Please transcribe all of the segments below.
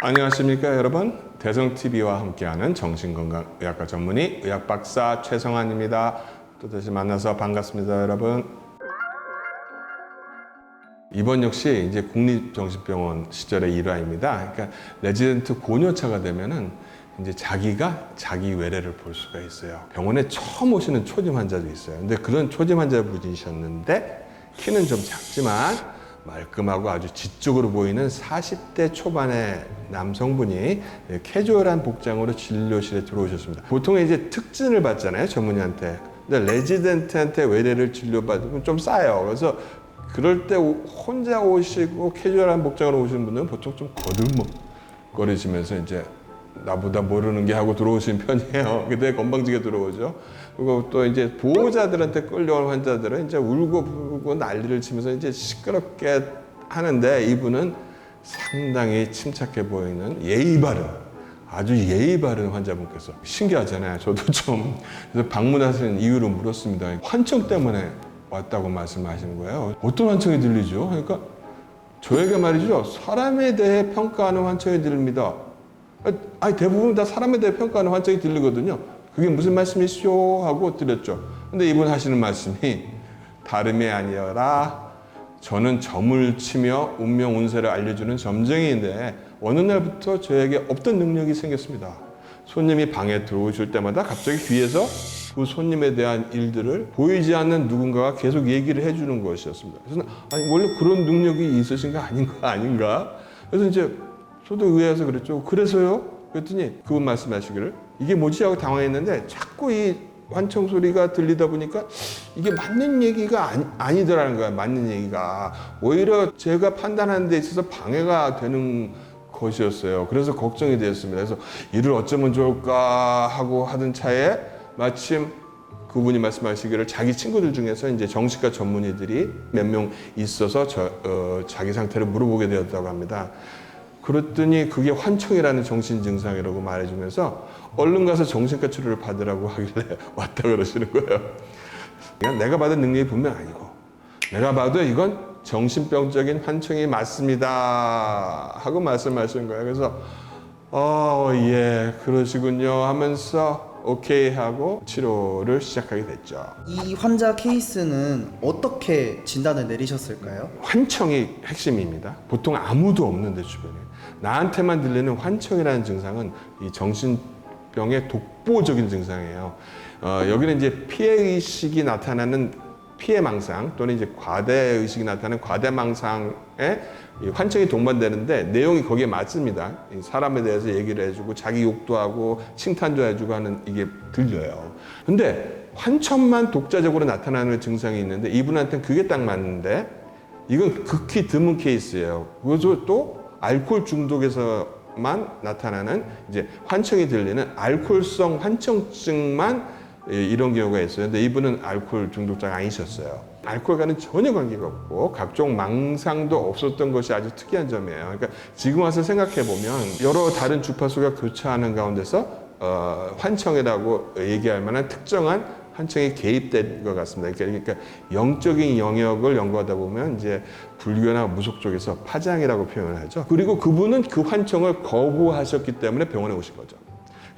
안녕하십니까 여러분. 대성TV와 함께하는 정신건강의학과 전문의 의학박사 최성환입니다. 또 다시 만나서 반갑습니다 여러분. 이번 역시 이제 국립정신병원 시절의 일화입니다. 그러니까 레지던트 고녀차가 되면은 이제 자기가 자기 외래를 볼 수가 있어요. 병원에 처음 오시는 초짐 환자도 있어요. 근데 그런 초짐 환자분이셨는데 키는 좀 작지만 말끔하고 아주 지적으로 보이는 40대 초반의 남성분이 캐주얼한 복장으로 진료실에 들어오셨습니다. 보통 이제 특진을 받잖아요, 전문의한테. 근데 레지던트한테 외래를 진료받으면 좀 싸요. 그래서 그럴 때 오- 혼자 오시고 캐주얼한 복장으로 오시는 분들은 보통 좀 거들먹거리시면서 이제 나보다 모르는 게 하고 들어오신 편이에요. 근데 건방지게 들어오죠. 그리고 또 이제 보호자들한테 끌려온 환자들은 이제 울고 불고 난리를 치면서 이제 시끄럽게 하는데 이분은 상당히 침착해 보이는 예의 바른 아주 예의 바른 환자분께서 신기하잖아요. 저도 좀 그래서 방문하시는 이유를 물었습니다. 환청 때문에 왔다고 말씀하시는 거예요. 어떤 환청이 들리죠? 그러니까 저에게 말이죠. 사람에 대해 평가하는 환청이 들립니다. 아니 대부분 다 사람에 대해 평가하는 환청이 들리거든요. 그게 무슨 말씀이시오? 하고 드렸죠. 근데 이분 하시는 말씀이 다름이 아니라 저는 점을 치며 운명 운세를 알려주는 점쟁이인데 어느 날부터 저에게 없던 능력이 생겼습니다. 손님이 방에 들어오실 때마다 갑자기 뒤에서 그 손님에 대한 일들을 보이지 않는 누군가가 계속 얘기를 해주는 것이었습니다. 그래서 아니 원래 그런 능력이 있으신 거 아닌가 아닌가? 그래서 이제 저도 의아해서 그랬죠. 그래서요? 그랬더니 그분 말씀하시기를 이게 뭐지 하고 당황했는데 자꾸 이 환청 소리가 들리다 보니까 이게 맞는 얘기가 아니, 아니 더라는 거야. 맞는 얘기가 오히려 제가 판단하는 데 있어서 방해가 되는 것이었어요. 그래서 걱정이 되었습니다. 그래서 이를 어쩌면 좋을까 하고 하던 차에 마침 그분이 말씀하시기를 자기 친구들 중에서 이제 정신과 전문의들이 몇 명 있어서 저, 어, 자기 상태를 물어보게 되었다고 합니다. 그랬더니 그게 환청이라는 정신 증상이라고 말해주면서 얼른 가서 정신과 치료를 받으라고 하길래 왔다 그러시는 거예요. 그냥 내가 받은 능력이 분명 아니고 내가 봐도 이건 정신병적인 환청이 맞습니다 하고 말씀하시는 거예요. 그래서 어, 예, 그러시군요 하면서 오케이 하고 치료를 시작하게 됐죠. 이 환자 케이스는 어떻게 진단을 내리셨을까요? 환청이 핵심입니다. 보통 아무도 없는데 주변에 나한테만 들리는 환청이라는 증상은 이 정신병의 독보적인 증상이에요. 어, 여기는 이제 피해 의식이 나타나는 피해 망상 또는 이제 과대 의식이 나타나는 과대 망상에 이 환청이 동반되는데 내용이 거기에 맞습니다. 이 사람에 대해서 얘기를 해주고 자기 욕도 하고 칭찬도 해주고 하는 이게 들려요. 근데 환청만 독자적으로 나타나는 증상이 있는데 이분한테는 그게 딱 맞는데 이건 극히 드문 케이스예요. 그것도 또 알코올 중독에서만 나타나는 이제 환청이 들리는 알코올성 환청증만 예, 이런 경우가 있어요. 근데 이분은 알코올 중독자가 아니셨어요. 알코올과는 전혀 관계가 없고 각종 망상도 없었던 것이 아주 특이한 점이에요. 그러니까 지금 와서 생각해 보면 여러 다른 주파수가 교차하는 가운데서 어, 환청이라고 얘기할 만한 특정한 환청이 개입된 것 같습니다. 그러니까 영적인 영역을 연구하다 보면 이제 불교나 무속 쪽에서 파장이라고 표현을 하죠. 그리고 그분은 그 환청을 거부하셨기 때문에 병원에 오신 거죠.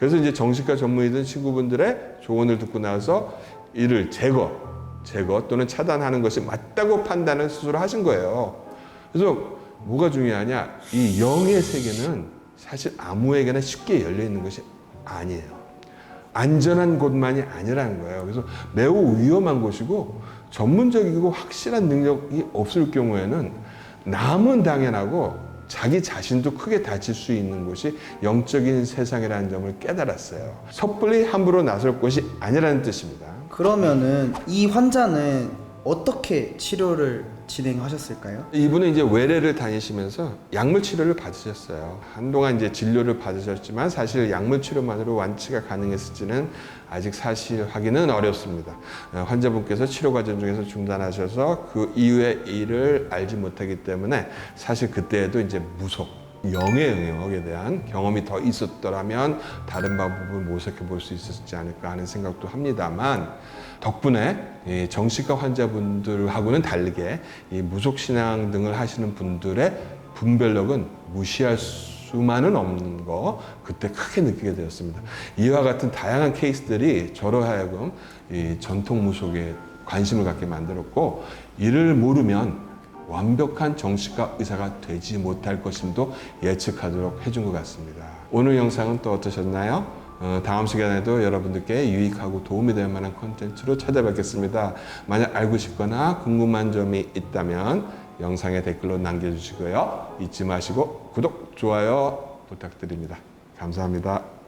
그래서 이제 정신과 전문의든 친구분들의 조언을 듣고 나서 이를 제거, 제거 또는 차단하는 것이 맞다고 판단을 스스로 하신 거예요. 그래서 뭐가 중요하냐? 이 영의 세계는 사실 아무에게나 쉽게 열려 있는 것이 아니에요. 안전한 곳만이 아니라는 거예요. 그래서 매우 위험한 곳이고 전문적이고 확실한 능력이 없을 경우에는 남은 당연하고 자기 자신도 크게 다칠 수 있는 곳이 영적인 세상이라는 점을 깨달았어요. 섣불리 함부로 나설 곳이 아니라는 뜻입니다. 그러면은 이 환자는 어떻게 치료를 진행하셨을까요? 이분은 이제 외래를 다니시면서 약물 치료를 받으셨어요. 한동안 이제 진료를 받으셨지만 사실 약물 치료만으로 완치가 가능했을지는 아직 사실 확인은 어렵습니다. 어, 환자분께서 치료 과정 중에서 중단하셔서 그 이후의 일을 알지 못하기 때문에 사실 그때에도 이제 무속, 영의 영역에 대한 경험이 더 있었더라면 다른 방법을 모색해 볼 수 있었지 않을까 하는 생각도 합니다만 덕분에 이 정신과 환자분들하고는 다르게 이 무속신앙 등을 하시는 분들의 분별력은 무시할 수 수만은 없는 거 그때 크게 느끼게 되었습니다. 이와 같은 다양한 케이스들이 저로 하여금 이 전통 무속에 관심을 갖게 만들었고 이를 모르면 완벽한 정신과 의사가 되지 못할 것임도 예측하도록 해준 것 같습니다. 오늘 영상은 또 어떠셨나요? 어, 다음 시간에도 여러분들께 유익하고 도움이 될 만한 콘텐츠로 찾아뵙겠습니다. 만약 알고 싶거나 궁금한 점이 있다면 영상에 댓글로 남겨주시고요. 잊지 마시고 구독, 좋아요 부탁드립니다. 감사합니다.